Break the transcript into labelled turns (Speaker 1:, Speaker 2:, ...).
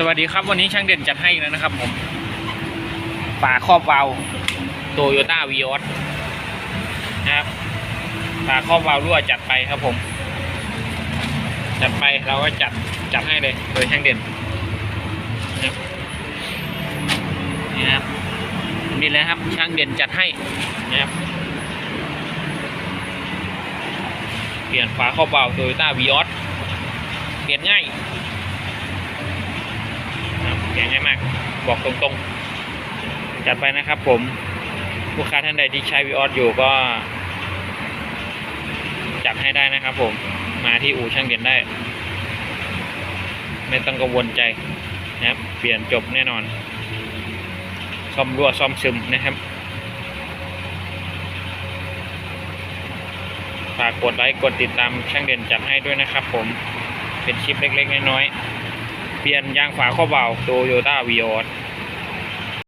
Speaker 1: สวัสดีครับวันนี้ช่างเด่นจัดให้แล้วนะครับผมฝาครอบวาลโตโยต้าวีออสนะครับฝาครอบวาลรั่วจัดไปครับผม จัดไปเราก็จัดจัดให้เลยโดยช่างเด่นนะครับนี่นะครับนี่แหละครับช่างเด่นจัดให้นะครับเปลี่ยนฝาครอบวาลโตโยต้าวีออสเปลี่ยนง่าย นะครับแกง่ายมาก บอกตรงๆ จัดไปนะครับผม ลูกค้าท่านใดที่ใช้วีออสอยู่ก็จัดให้ได้นะครับผม มาที่อู่ช่างเด่นได้ ไม่ต้องกังวลใจนะครับ เปลี่ยนจบแน่นอน ซ่อมรั่วซ่อมซึมนะครับฝากกดไลค์กดติดตามช่างเด่นจัดให้ด้วยนะครับผม เป็นคลิปเล็กๆน้อยๆ เปลี่ยนยางฝาข้อบเบาโตโยต้าวีออส